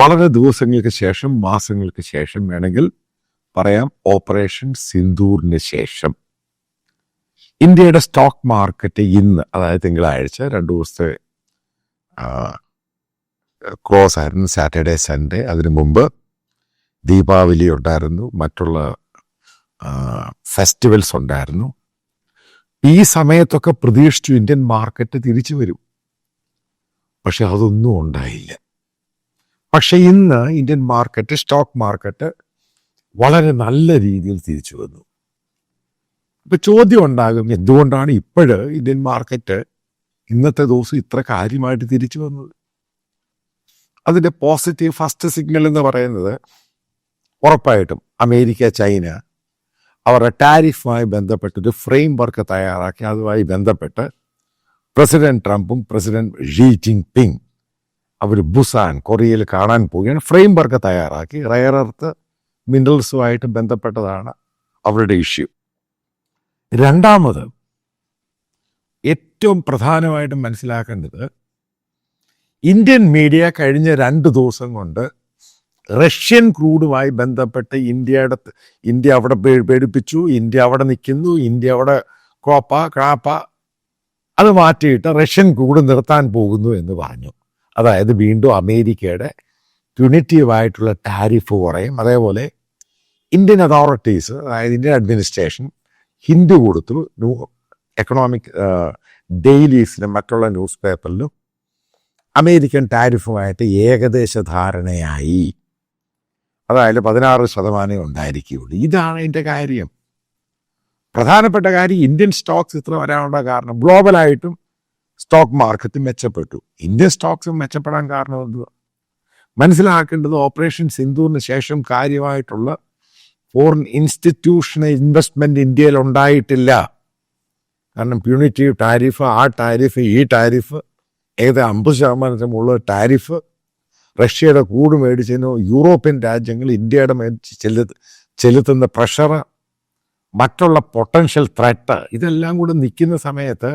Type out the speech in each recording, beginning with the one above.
വളരെ ദിവസങ്ങൾക്ക് ശേഷം മാസങ്ങൾക്ക് ശേഷം വേണമെങ്കിൽ പറയാം ഓപ്പറേഷൻ സിന്ദൂറിന് ശേഷം. ഇന്ത്യയുടെ സ്റ്റോക്ക് മാർക്കറ്റ് ഇന്ന് അതായത് തിങ്കളാഴ്ച രണ്ടു ദിവസത്തെ ക്ലോസ് ആയിരുന്നു സാറ്റർഡേ സൺഡേ. അതിനു മുമ്പ് ദീപാവലി ഉണ്ടായിരുന്നു മറ്റുള്ള ഫെസ്റ്റിവൽസ് ഉണ്ടായിരുന്നു. ഈ സമയത്തൊക്കെ പ്രതീക്ഷിച്ചു ഇന്ത്യൻ മാർക്കറ്റ് തിരിച്ചു വരും. പക്ഷെ അതൊന്നും ഉണ്ടായില്ല. പക്ഷെ ഇന്ന് ഇന്ത്യൻ മാർക്കറ്റ് സ്റ്റോക്ക് മാർക്കറ്റ് വളരെ നല്ല രീതിയിൽ തിരിച്ചു വന്നു. ഇപ്പൊ ചോദ്യം ഉണ്ടാകും എന്തുകൊണ്ടാണ് ഇപ്പോഴ് ഇന്ത്യൻ മാർക്കറ്റ് ഇന്നത്തെ ദിവസം ഇത്ര കാര്യമായിട്ട് തിരിച്ചു വന്നത്? അതിന്റെ പോസിറ്റീവ് ഫസ്റ്റ് സിഗ്നൽ എന്ന് പറയുന്നത് ഉറപ്പായിട്ടും അമേരിക്ക ചൈന അവരുടെ ടാരിഫുമായി ബന്ധപ്പെട്ട് ഒരു ഫ്രെയിം വർക്ക് തയ്യാറാക്കി അതുമായി ബന്ധപ്പെട്ട് പ്രസിഡന്റ് ട്രംപും പ്രസിഡന്റ് ഷീ ജിങ് പിങ് അവർ ബുസാൻ കൊറിയയിൽ കാണാൻ പോവുകയാണ്. ഫ്രെയിം വർക്ക് തയ്യാറാക്കി. റയർ എർത്ത് മിനറൽസുമായിട്ട് ബന്ധപ്പെട്ടതാണ് അവരുടെ ഇഷ്യൂ രണ്ടാമത് ഏറ്റവും പ്രധാനമായിട്ടും മനസ്സിലാക്കേണ്ടത് ഇന്ത്യൻ മീഡിയ കഴിഞ്ഞ രണ്ട് ദിവസം കൊണ്ട് റഷ്യൻ ക്രൂഡുമായി ബന്ധപ്പെട്ട് ഇന്ത്യയുടെ ഇന്ത്യ അവിടെ പേടിപ്പിച്ചു ഇന്ത്യ അവിടെ നിൽക്കുന്നു ഇന്ത്യ അവിടെ കോപ്പ ക്രാപ്പ അത് മാറ്റിയിട്ട് റഷ്യൻ ക്രൂഡ് നിർത്താൻ പോകുന്നു എന്ന് പറഞ്ഞു. അതായത് വീണ്ടും അമേരിക്കയുടെ പ്യുണിറ്റീവായിട്ടുള്ള ടാരിഫ് കുറയും. അതേപോലെ ഇന്ത്യൻ അതോറിറ്റീസ് അതായത് ഇന്ത്യൻ അഡ്മിനിസ്ട്രേഷൻ ഹിന്ദു കൊടുത്തു. ന്യൂ എക്കണോമിക് ഡെയിലീസിലും മറ്റുള്ള ന്യൂസ് പേപ്പറിലും അമേരിക്കൻ ടാരിഫുമായിട്ട് ഏകദേശ ധാരണയായി. അതായത് പതിനാറ് ശതമാനമേ ഉണ്ടായിരിക്കുകയുള്ളൂ. ഇതാണ് ഇതിന്റെ കാര്യം. പ്രധാനപ്പെട്ട കാര്യം ഇന്ത്യൻ സ്റ്റോക്സ് ഇത്ര വരാനുള്ള കാരണം. ഗ്ലോബലായിട്ടും സ്റ്റോക്ക് മാർക്കറ്റ് മെച്ചപ്പെട്ടു. ഇന്ത്യൻ സ്റ്റോക്സ് മെച്ചപ്പെടാൻ കാരണം എന്തുവാ? മനസ്സിലാക്കേണ്ടത് ഓപ്പറേഷൻ സിന്ധുവിന് ശേഷം കാര്യമായിട്ടുള്ള ഫോറിൻ ഇൻസ്റ്റിറ്റ്യൂഷണൽ ഇൻവെസ്റ്റ്മെന്റ് ഇന്ത്യയിൽ ഉണ്ടായിട്ടില്ല. കാരണം പ്യൂണിറ്റീവ് ടാരിഫ് ആ ടാരിഫ് ഈ ടാരിഫ് ഏകദേശം അമ്പത് ശതമാനത്തിനുള്ള ടാരിഫ് റഷ്യയുടെ കൂട് മേടിച്ചതിനോ യൂറോപ്യൻ രാജ്യങ്ങൾ ഇന്ത്യയുടെ മേടിച്ച് ചെലു ചെലുത്തുന്ന പ്രഷർ മറ്റുള്ള പൊട്ടൻഷ്യൽ ത്രെട്ട് ഇതെല്ലാം കൂടെ നിൽക്കുന്ന സമയത്ത്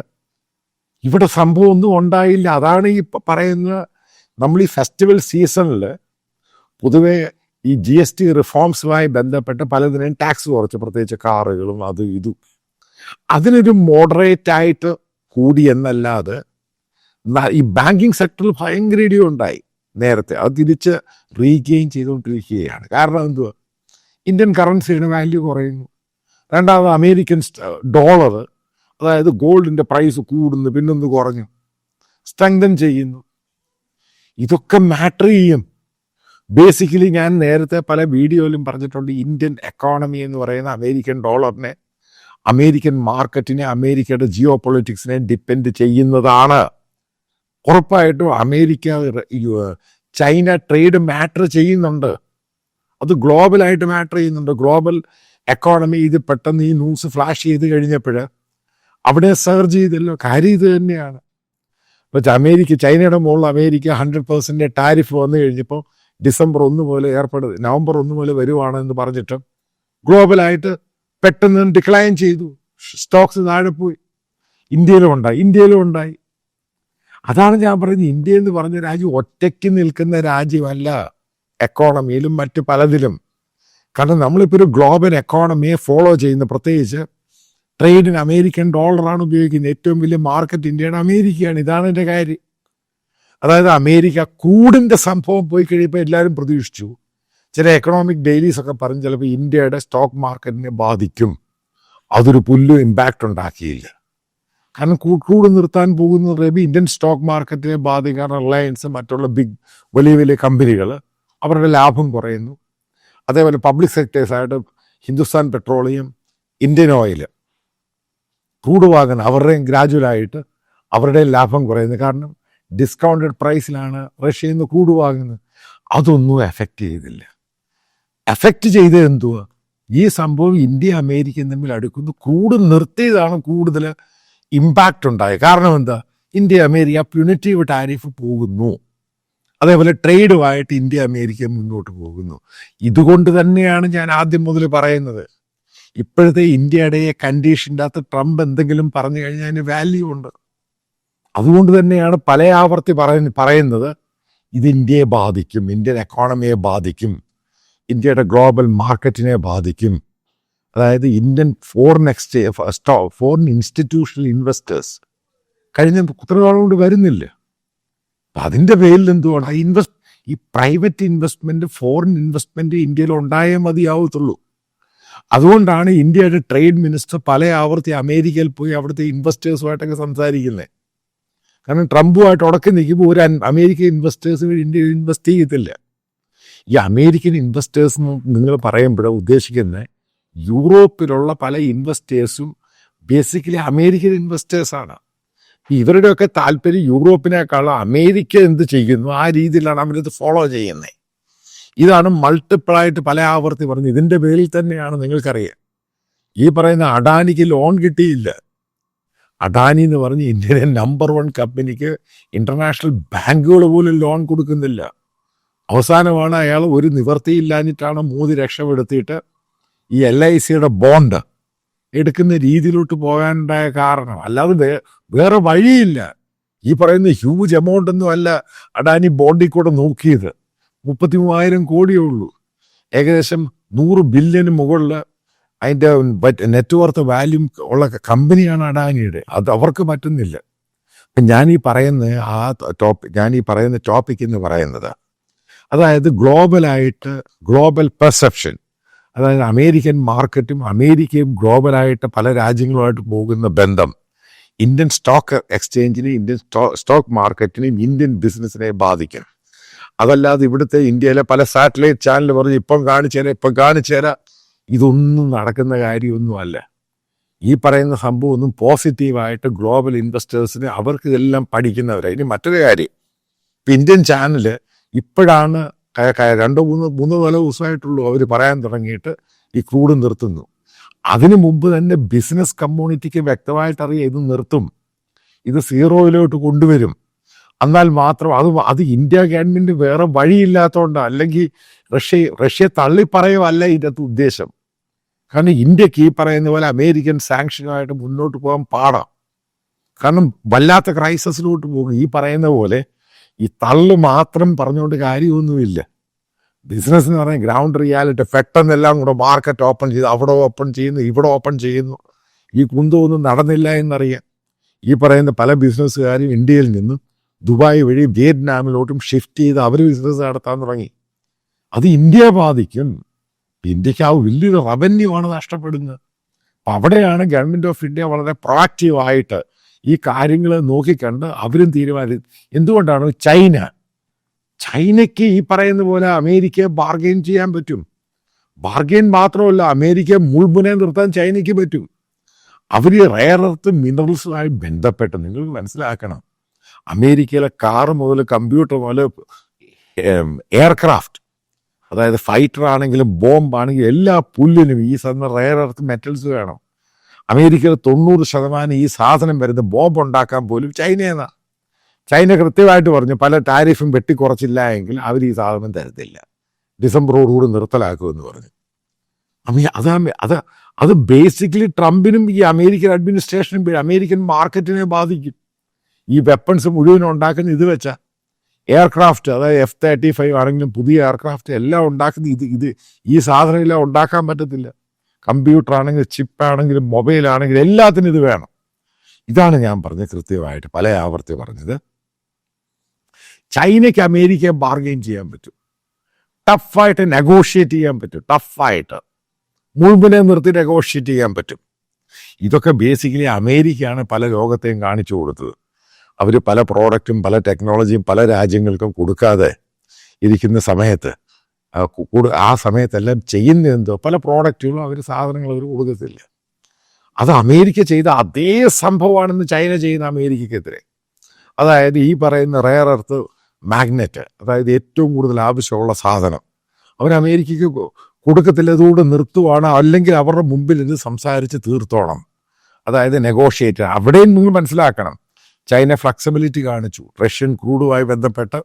ഇവിടെ സംഭവം ഒന്നും ഉണ്ടായില്ല. അതാണ് ഈ പറയുന്ന നമ്മൾ ഈ ഫെസ്റ്റിവൽ സീസണിൽ പൊതുവെ ഈ ജി എസ് ടി റിഫോംസുമായി ബന്ധപ്പെട്ട് പലതിനെയും ടാക്സ് കുറച്ച്. പ്രത്യേകിച്ച് കാറുകളും അത് ഇതും. അതിനൊരു മോഡറേറ്റ് ആയിട്ട് കൂടി എന്നല്ലാതെ ഈ ബാങ്കിങ് സെക്ടറിൽ ഭയങ്കര ഇടിയുണ്ടായി നേരത്തെ. അത് തിരിച്ച് റീഗെയിൻ ചെയ്തുകൊണ്ടിരിക്കുകയാണ്. കാരണം എന്തുവാ? ഇന്ത്യൻ കറൻസിയുടെ വാല്യൂ കുറയുന്നു. രണ്ടാമത് അമേരിക്കൻ ഡോളർ അതായത് ഗോൾഡിന്റെ പ്രൈസ് കൂടുന്നു പിന്നൊന്ന് കുറഞ്ഞു. സ്ട്രെങ്തൻ ചെയ്യുന്നു. ഇതൊക്കെ മാറ്റർ ചെയ്യും. ബേസിക്കലി ഞാൻ നേരത്തെ പല വീഡിയോയിലും പറഞ്ഞിട്ടുണ്ട് ഇന്ത്യൻ എക്കോണമി എന്ന് പറയുന്ന അമേരിക്കൻ ഡോളറിനെ അമേരിക്കൻ മാർക്കറ്റിനെ അമേരിക്കയുടെ ജിയോ പൊളിറ്റിക്സിനെ ഡിപ്പെൻഡ് ചെയ്യുന്നതാണ്. ഉറപ്പായിട്ടും അമേരിക്ക ചൈന ട്രേഡ് മാറ്റർ ചെയ്യുന്നുണ്ട്. അത് ഗ്ലോബലായിട്ട് മാറ്റർ ചെയ്യുന്നുണ്ട്. ഗ്ലോബൽ എക്കോണമി ഇത് പെട്ടെന്ന് ഈ ന്യൂസ് ഫ്ലാഷ് ചെയ്ത് കഴിഞ്ഞപ്പോൾ അവിടെ സെർച്ച് ചെയ്തല്ലോ കാര്യം ഇത് തന്നെയാണ്. ഇപ്പൊ അമേരിക്ക ചൈനയുടെ മുകളിൽ അമേരിക്ക ഹൺഡ്രഡ് പെർസെന്റ് ടാരിഫ് വന്നു കഴിഞ്ഞപ്പോൾ ഡിസംബർ ഒന്ന് പോലെ ഏർപ്പെടു നവംബർ ഒന്ന് പോലെ വരുവാണെന്ന് പറഞ്ഞിട്ട് ഗ്ലോബലായിട്ട് പെട്ടെന്ന് ഡിക്ലൈൻ ചെയ്തു. സ്റ്റോക്സ് താഴെ പോയി. ഇന്ത്യയിലും ഉണ്ടായി ഇന്ത്യയിലും ഉണ്ടായി. അതാണ് ഞാൻ പറയുന്നത്. ഇന്ത്യ എന്ന് പറഞ്ഞ രാജ്യം ഒറ്റയ്ക്ക് നിൽക്കുന്ന രാജ്യമല്ല. എക്കോണമിയിലും മറ്റു പലതിലും. കാരണം നമ്മളിപ്പോൾ ഒരു ഗ്ലോബൽ എക്കോണമിയെ ഫോളോ ചെയ്യുന്ന പ്രത്യേകിച്ച് ട്രേഡിന് അമേരിക്കൻ ഡോളറാണ് ഉപയോഗിക്കുന്നത്. ഏറ്റവും വലിയ മാർക്കറ്റ് ഇന്ത്യയാണ്. അമേരിക്കയാണ്. ഇതാണ് എന്റെ കാര്യം. അതായത് അമേരിക്ക ക്രൂഡിന്റെ സംഭവം പോയി കഴിയുമ്പോൾ എല്ലാവരും പ്രതീക്ഷിച്ചു. ചില എക്കണോമിക് ഡെയിലീസ് ഒക്കെ പറഞ്ഞ് ചിലപ്പോൾ ഇന്ത്യയുടെ സ്റ്റോക്ക് മാർക്കറ്റിനെ ബാധിക്കും. അതൊരു പുല്ലും ഇമ്പാക്റ്റ് ഉണ്ടാക്കിയില്ല. കാരണം കൂട് നിർത്താൻ പോകുന്ന റബി ഇന്ത്യൻ സ്റ്റോക്ക് മാർക്കറ്റിനെ ബാധിക്കാൻ റിലയൻസ് മറ്റുള്ള ബിഗ് വലിയ വലിയ കമ്പനികൾ അവരുടെ ലാഭം കുറയുന്നു. അതേപോലെ public സെക്ടേഴ്സായിട്ട് Hindustan petroleum Indian oil crude വാങ്ങുന്ന അവരുടെയും ഗ്രാജുവലായിട്ട് അവരുടെ ലാഭം കുറയുന്നു കാരണം ഡിസ്കൗണ്ടഡ് പ്രൈസിലാണ് റഷ്യയിൽ നിന്ന് ക്രൂഡ് വാങ്ങുന്നത് അതൊന്നും എഫക്റ്റ് ചെയ്തില്ല. എഫക്റ്റ് ചെയ്തത് എന്തുവാ? ഈ സംഭവം ഇന്ത്യ അമേരിക്കയും തമ്മിൽ അടുക്കുന്നു. ക്രൂഡ് നിർത്തിയതാണ് കൂടുതൽ ഇമ്പാക്റ്റ് ഉണ്ടായത്. കാരണം എന്താ? ഇന്ത്യ അമേരിക്ക പ്യുണിറ്റീവ് ടാരിഫ് പോകുന്നു. അതേപോലെ ട്രേഡുമായിട്ട് ഇന്ത്യ അമേരിക്ക മുന്നോട്ട് പോകുന്നു. ഇതുകൊണ്ട് തന്നെയാണ് ഞാൻ ആദ്യം മുതൽ പറയുന്നത്. ഇപ്പോഴത്തെ ഇന്ത്യയുടെ കണ്ടീഷന്റെ അകത്ത് ട്രംപ് എന്തെങ്കിലും പറഞ്ഞു കഴിഞ്ഞാൽ അതിന് വാല്യൂ ഉണ്ട്. അതുകൊണ്ട് തന്നെയാണ് പല ആവർത്തി പറയുന്ന പറയുന്നത് ഇത് ഇന്ത്യയെ ബാധിക്കും ഇന്ത്യൻ എക്കോണമിയെ ബാധിക്കും ഇന്ത്യയുടെ ഗ്ലോബൽ മാർക്കറ്റിനെ ബാധിക്കും. അതായത് Indian foreign exchange foreign institutional investors കഴിഞ്ഞ കുത്ര കൊണ്ട് വരുന്നില്ല. അതിന്റെ പേരിൽ എന്തുകൊണ്ട് ഇൻവെസ്റ്റ് ഈ പ്രൈവറ്റ് ഇൻവെസ്റ്റ്മെന്റ് ഫോറിൻ ഇൻവെസ്റ്റ്മെന്റ് ഇന്ത്യയിൽ ഉണ്ടായേ മതിയാവത്തുള്ളൂ. അതുകൊണ്ടാണ് ഇന്ത്യയുടെ ട്രേഡ് മിനിസ്റ്റർ പല ആവർത്തി അമേരിക്കയിൽ പോയി അവിടുത്തെ ഇൻവെസ്റ്റേഴ്സുമായിട്ടൊക്കെ സംസാരിക്കുന്നത് കാരണം ട്രംപുമായിട്ട് ഉടക്കി നിൽക്കുമ്പോൾ ഒരു അമേരിക്കൻ ഇൻവെസ്റ്റേഴ്സ് ഇന്ത്യയിൽ ഇൻവെസ്റ്റ് ചെയ്യത്തില്ല. ഈ അമേരിക്കൻ ഇൻവെസ്റ്റേഴ്സ് നിങ്ങൾ പറയുമ്പോൾ ഉദ്ദേശിക്കുന്നത് യൂറോപ്പിലുള്ള പല ഇൻവെസ്റ്റേഴ്സും ബേസിക്കലി അമേരിക്കൻ ഇൻവെസ്റ്റേഴ്സാണ്. ഇവരുടെയൊക്കെ താല്പര്യം യൂറോപ്പിനേക്കാളും അമേരിക്ക എന്ത് ചെയ്യുന്നു ആ രീതിയിലാണ് അവരിത് ഫോളോ ചെയ്യുന്നത് ഇതാണ് മൾട്ടിപ്പിൾ ആയിട്ട് പല ആവർത്തി പറഞ്ഞത് ഇതിന്റെ പേരിൽ തന്നെയാണ് നിങ്ങൾക്കറിയാം. ഈ പറയുന്ന അഡാനിക്ക് ലോൺ കിട്ടിയില്ല. അഡാനി എന്ന് പറഞ്ഞ് ഇന്ത്യയിലെ നമ്പർ വൺ കമ്പനിക്ക് ഇന്റർനാഷണൽ ബാങ്കുകൾ പോലും ലോൺ കൊടുക്കുന്നില്ല. അവസാനമാണ് അയാൾ ഒരു നിവർത്തിയില്ലാഞ്ഞിട്ടാണ് മോദി രക്ഷപ്പെടുത്തിയിട്ട് ഈ എൽ ഐ സിയുടെ ബോണ്ട് എടുക്കുന്ന രീതിയിലോട്ട് പോകാനുണ്ടായ കാരണം. അല്ലാതെ വേറെ വഴിയില്ല. ഈ പറയുന്ന ഹ്യൂജ് എമൗണ്ട് ഒന്നും അല്ല അഡാനി ബോണ്ടിൽ കൂടെ നോക്കിയത്. മുപ്പത്തി മൂവായിരം കോടിയേ ഉള്ളൂ. ഏകദേശം നൂറ് ബില്യന് മുകളിൽ അതിന്റെ നെറ്റ്വർത്ത് വാല്യൂ ഉള്ള കമ്പനിയാണ് അഡാനിയുടെ അത് അവർക്ക് പറ്റുന്നില്ല. ഞാൻ ഈ പറയുന്ന ആ ടോപ്പിക് ഞാൻ ഈ പറയുന്ന ടോപ്പിക് എന്ന് പറയുന്നത് അതായത് ഗ്ലോബലായിട്ട് ഗ്ലോബൽ പെർസെപ്ഷൻ. അതായത് അമേരിക്കൻ മാർക്കറ്റും അമേരിക്കയും ഗ്ലോബലായിട്ട് പല രാജ്യങ്ങളുമായിട്ട് പോകുന്ന ബന്ധം. ഇന്ത്യൻ സ്റ്റോക്ക് എക്സ്ചേഞ്ചിനെ ഇന്ത്യൻ സ്റ്റോക്ക് മാർക്കറ്റിനെയും ഇന്ത്യൻ ബിസിനസ്സിനെ ബാധിക്കും. അതല്ലാതെ ഇവിടുത്തെ ഇന്ത്യയിലെ പല സാറ്റലൈറ്റ് ചാനൽ പറഞ്ഞ് ഇപ്പം കാണിച്ചേരാ ഇപ്പം കാണിച്ചേരാ ഇതൊന്നും നടക്കുന്ന കാര്യമൊന്നുമല്ല. ഈ പറയുന്ന സംഭവം ഒന്നും പോസിറ്റീവായിട്ട് ഗ്ലോബൽ ഇൻവെസ്റ്റേഴ്സിന് അവർക്ക് ഇതെല്ലാം പഠിക്കുന്നവരാണ് ഇനി മറ്റൊരു കാര്യം. ഇപ്പം ഇന്ത്യൻ ചാനൽ ഇപ്പോഴാണ് രണ്ടോ മൂന്ന് മൂന്ന് നാലോ ദിവസമായിട്ടുള്ളൂ അവർ പറയാൻ തുടങ്ങിയിട്ട് ഈ ക്രൂഡ് നിർത്തുന്നു. അതിനു മുമ്പ് തന്നെ ബിസിനസ് കമ്മ്യൂണിറ്റിക്ക് വ്യക്തമായിട്ട് അറിയാം ഇത് നിർത്തും. ഇത് സീറോയിലോട്ട് കൊണ്ടുവരും. എന്നാൽ മാത്രം അത് അത് ഇന്ത്യ ഗവൺമെന്റ് വേറെ വഴിയില്ലാത്തതുകൊണ്ട് അല്ലെങ്കിൽ റഷ്യ റഷ്യ തള്ളിപ്പറയുമല്ല ഇതിന്റെ അകത്ത് ഉദ്ദേശം. കാരണം ഇന്ത്യയ്ക്ക് ഈ പറയുന്ന പോലെ അമേരിക്കൻ സാങ്ഷനുമായിട്ട് മുന്നോട്ട് പോകാൻ പാടാം. കാരണം വല്ലാത്ത ക്രൈസിസിലോട്ട് പോകും. ഈ പറയുന്ന പോലെ ഈ തള്ള് മാത്രം പറഞ്ഞുകൊണ്ട് കാര്യമൊന്നുമില്ല. ബിസിനസ് എന്ന് പറഞ്ഞാൽ ഗ്രൗണ്ട് റിയാലിറ്റി പെട്ടെന്നെല്ലാം കൂടെ മാർക്കറ്റ് ഓപ്പൺ ചെയ്ത് അവിടെ ഓപ്പൺ ചെയ്യുന്നു ഇവിടെ ഓപ്പൺ ചെയ്യുന്നു. ഈ കുന്തമൊന്നും നടന്നില്ല എന്നറിയാം ഈ പറയുന്ന പല ബിസിനസ്സുകാരും ഇന്ത്യയിൽ നിന്നും ദുബായ് വഴി വിയറ്റ്നാമിലോട്ടും ഷിഫ്റ്റ് ചെയ്ത് അവർ ബിസിനസ് നടത്താൻ തുടങ്ങി. അത് ഇന്ത്യയെ ബാധിക്കും. ഇന്ത്യയ്ക്ക് ആ വലിയൊരു റവന്യൂ ആണ് നഷ്ടപ്പെടുന്നത്. അപ്പം അവിടെയാണ് ഗവൺമെന്റ് ഓഫ് ഇന്ത്യ വളരെ പ്രൊആക്റ്റീവായിട്ട് ഈ കാര്യങ്ങൾ നോക്കിക്കണ്ട് അവരും തീരുമാനിച്ചത്. എന്തുകൊണ്ടാണ്? ചൈന. ചൈനയ്ക്ക് ഈ പറയുന്ന പോലെ അമേരിക്കയെ ബാർഗെയിൻ ചെയ്യാൻ പറ്റും. ബാർഗെയിൻ മാത്രമല്ല അമേരിക്ക മുൾമുനെ നിർത്താൻ ചൈനയ്ക്ക് പറ്റും. അവർ റയർ എർത്ത് മിനറൽസുമായി ബന്ധപ്പെട്ട് നിങ്ങൾ മനസ്സിലാക്കണം. അമേരിക്കയിലെ കാർ മുതൽ കമ്പ്യൂട്ടർ മുതൽ എയർക്രാഫ്റ്റ് അതായത് ഫൈറ്റർ ആണെങ്കിലും ബോംബ് ആണെങ്കിലും എല്ലാ പുല്ലിനും ഈ സാധനം റയർ എർത്ത് മെറ്റൽസ് വേണം. അമേരിക്കയിൽ തൊണ്ണൂറ് ശതമാനം ഈ സാധനം വരുന്ന ബോംബ് ഉണ്ടാക്കാൻ പോലും ചൈനയെന്നാ ചൈന കൃത്യമായിട്ട് പറഞ്ഞു പല ടാരിഫും വെട്ടിക്കുറച്ചില്ല എങ്കിൽ അവർ ഈ സാധനം തരത്തില്ല. ഡിസംബറോടുകൂടി നിർത്തലാക്കുമെന്ന് പറഞ്ഞു. അമ്മ അത് അത് അത് ബേസിക്കലി ട്രംപിനും ഈ അമേരിക്കൻ അഡ്മിനിസ്ട്രേഷനും അമേരിക്കൻ മാർക്കറ്റിനെ ബാധിക്കും. ഈ വെപ്പൺസ് മുഴുവൻ ഉണ്ടാക്കുന്ന ഇത് വെച്ചാൽ എയർക്രാഫ്റ്റ് അതായത് എഫ് തേർട്ടി ഫൈവ് ആണെങ്കിലും പുതിയ എയർക്രാഫ്റ്റ് എല്ലാം ഉണ്ടാക്കുന്ന ഇത് ഇത് ഈ സാധനം എല്ലാം ഉണ്ടാക്കാൻ പറ്റത്തില്ല. കമ്പ്യൂട്ടർ ആണെങ്കിലും മൊബൈൽ ആണെങ്കിലും എല്ലാത്തിനും ഇത് വേണം. ഇതാണ് ഞാൻ പറഞ്ഞത് കൃത്യമായിട്ട് പല ആവർത്തി പറഞ്ഞത്. ചൈനയ്ക്ക് അമേരിക്കയെ ബാർഗെയിൻ ചെയ്യാൻ പറ്റും. ടഫായിട്ട് നെഗോഷിയേറ്റ് ചെയ്യാൻ പറ്റും ടഫായിട്ട് മുഴുവനെ നിർത്തി നെഗോഷിയേറ്റ് ചെയ്യാൻ പറ്റും. ഇതൊക്കെ ബേസിക്കലി അമേരിക്കയാണ് പല ലോകത്തെയും കാണിച്ചു കൊടുത്തത്. അവർ പല പ്രോഡക്റ്റും പല ടെക്നോളജിയും പല രാജ്യങ്ങൾക്കും കൊടുക്കാതെ ഇരിക്കുന്ന സമയത്ത് ആ സമയത്തെല്ലാം ചെയ്യുന്ന എന്തോ പല പ്രോഡക്റ്റുകളും അവർ സാധനങ്ങൾ അവർ കൊടുക്കത്തില്ല. അത് അമേരിക്ക ചെയ്ത അതേ സംഭവമാണെന്ന് ചൈന ചെയ്യുന്ന അമേരിക്കക്കെതിരെ. അതായത് ഈ പറയുന്ന റെയർ എർത്ത് മാഗ്നറ്റ് അതായത് ഏറ്റവും കൂടുതൽ ആവശ്യമുള്ള സാധനം. അവർ അമേരിക്കയ്ക്ക് കൊടുക്കത്തില്ല ഇതുകൂടെ നിർത്തുവാണ് അല്ലെങ്കിൽ അവരുടെ മുമ്പിൽ ഇത് സംസാരിച്ച് തീർത്തോണം. അതായത് നെഗോഷിയേറ്റ് അവിടെയും നിങ്ങൾ മനസ്സിലാക്കണം. ചൈന ഫ്ലെക്സിബിലിറ്റി കാണിച്ചു. റഷ്യൻ ക്രൂഡുമായി ബന്ധപ്പെട്ട്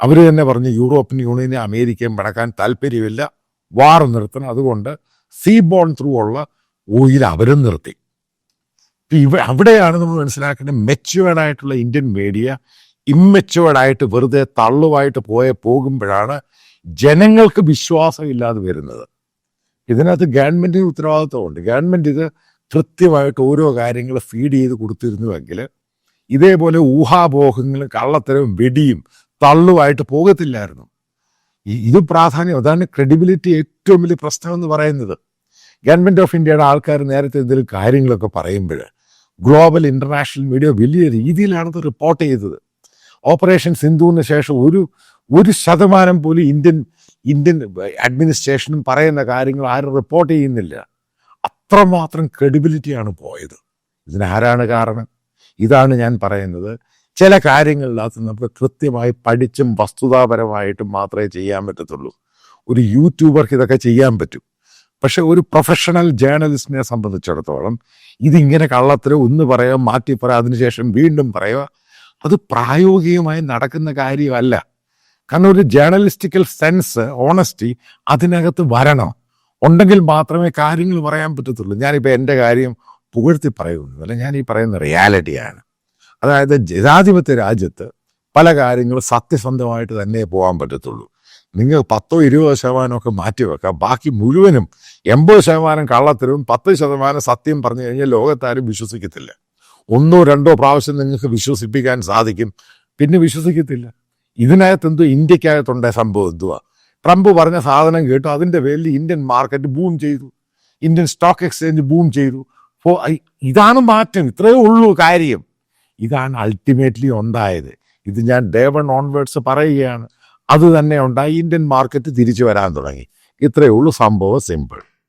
അവർ തന്നെ പറഞ്ഞു യൂറോപ്യൻ യൂണിയനെ അമേരിക്കയും പടക്കാൻ താല്പര്യമില്ല. വാർ നിർത്തണം. അതുകൊണ്ട് സീ ബോൺ ത്രൂ ഉള്ള ഓയിൽ അവരും നിർത്തി. ഇവ അവിടെയാണ് നമ്മൾ മനസ്സിലാക്കേണ്ടത് മെച്ചുവേർഡ് ആയിട്ടുള്ള ഇന്ത്യൻ മീഡിയ ഇമ്മച്ചുവേർഡായിട്ട് വെറുതെ തള്ളുവായിട്ട് പോയ പോകുമ്പോഴാണ് ജനങ്ങൾക്ക് വിശ്വാസമില്ലാതെ വരുന്നത്. ഇതിനകത്ത് ഗവൺമെന്റിന് ഉത്തരവാദിത്വമുണ്ട്. ഗവൺമെന്റ് ഇത് കൃത്യമായിട്ട് ഓരോ കാര്യങ്ങൾ ഫീഡ് ചെയ്ത് കൊടുത്തിരുന്നുവെങ്കിൽ ഇതേപോലെ ഊഹാപോഹങ്ങളും കള്ളത്തരവും വെടിയും തള്ളുമായിട്ട് പോകത്തില്ലായിരുന്നു. ഇത് പ്രാധാന്യം അതാണ് ക്രെഡിബിലിറ്റി ഏറ്റവും വലിയ പ്രശ്നം എന്ന് പറയുന്നത്. ഗവൺമെന്റ് ഓഫ് ഇന്ത്യയുടെ ആൾക്കാർ നേരത്തെ എന്തെങ്കിലും കാര്യങ്ങളൊക്കെ പറയുമ്പോൾ ഗ്ലോബൽ ഇന്റർനാഷണൽ മീഡിയ വലിയ രീതിയിലാണത് റിപ്പോർട്ട് ചെയ്തത്. ഓപ്പറേഷൻ സിന്ധുവിന് ശേഷം ഒരു ഒരു ശതമാനം പോലും ഇന്ത്യൻ ഇന്ത്യൻ അഡ്മിനിസ്ട്രേഷനും പറയുന്ന കാര്യങ്ങൾ ആരും റിപ്പോർട്ട് ചെയ്യുന്നില്ല. അത്രമാത്രം ക്രെഡിബിലിറ്റിയാണ് പോയത്. ഇതിനാരാണ് കാരണം? ഇതാണ് ഞാൻ പറയുന്നത്. ചില കാര്യങ്ങളിനകത്ത് നമുക്ക് കൃത്യമായി പഠിച്ചും വസ്തുതാപരമായിട്ടും മാത്രമേ ചെയ്യാൻ പറ്റത്തുള്ളൂ. ഒരു യൂട്യൂബർക്ക് ഇതൊക്കെ ചെയ്യാൻ പറ്റും. പക്ഷെ ഒരു പ്രൊഫഷണൽ ജേർണലിസ്റ്റിനെ സംബന്ധിച്ചിടത്തോളം ഇതിങ്ങനെ കള്ളത്തിൽ ഒന്ന് പറയുക മാറ്റി പറയുക അതിനുശേഷം വീണ്ടും പറയുക അത് പ്രായോഗികമായി നടക്കുന്ന കാര്യമല്ല. കാരണം ഒരു ജേർണലിസ്റ്റിക്കൽ സെൻസ് ഓണസ്റ്റി അതിനകത്ത് വരണം. ഉണ്ടെങ്കിൽ മാത്രമേ കാര്യങ്ങൾ പറയാൻ പറ്റത്തുള്ളൂ. ഞാനിപ്പോൾ എന്റെ കാര്യം പുകഴ്ത്തി പറയുന്നില്ല ഞാൻ ഈ പറയുന്ന റിയാലിറ്റിയാണ്. അതായത് ജനാധിപത്യ രാജ്യത്ത് പല കാര്യങ്ങളും സത്യസന്ധമായിട്ട് തന്നെ പോകാൻ പറ്റത്തുള്ളൂ. നിങ്ങൾ പത്തോ ഇരുപതോ ശതമാനമൊക്കെ മാറ്റിവെക്കാം ബാക്കി മുഴുവനും എൺപത് ശതമാനം കള്ളത്തരവും പത്ത് ശതമാനം സത്യം പറഞ്ഞു കഴിഞ്ഞാൽ ലോകത്താരും വിശ്വസിക്കത്തില്ല. ഒന്നോ രണ്ടോ പ്രാവശ്യം നിങ്ങൾക്ക് വിശ്വസിപ്പിക്കാൻ സാധിക്കും. പിന്നെ വിശ്വസിക്കത്തില്ല. ഇതിനകത്ത് എന്തോ ഇന്ത്യക്കകത്തുണ്ടായ സംഭവം എന്തുവാ? ട്രംപ് പറഞ്ഞ സാധനം കേട്ടു അതിന്റെ പേരിൽ ഇന്ത്യൻ മാർക്കറ്റ് ബൂം ചെയ്തു. ഇന്ത്യൻ സ്റ്റോക്ക് എക്സ്ചേഞ്ച് ബൂം ചെയ്തു. ഐ- ഇതാണ് മാറ്റം. ഇത്രയേ ഉള്ളൂ കാര്യം. ഇതാണ് അൾട്ടിമേറ്റ്ലി ഉണ്ടായത്. ഇത് ഞാൻ ഡേ വൺ ഓൺവേർഡ്സ് പറയുകയാണ്. അത് തന്നെ ഉണ്ടായി. ഇന്ത്യൻ മാർക്കറ്റ് തിരിച്ചു വരാൻ തുടങ്ങി. ഇത്രയേ ഉള്ളൂ സംഭവം സിമ്പിൾ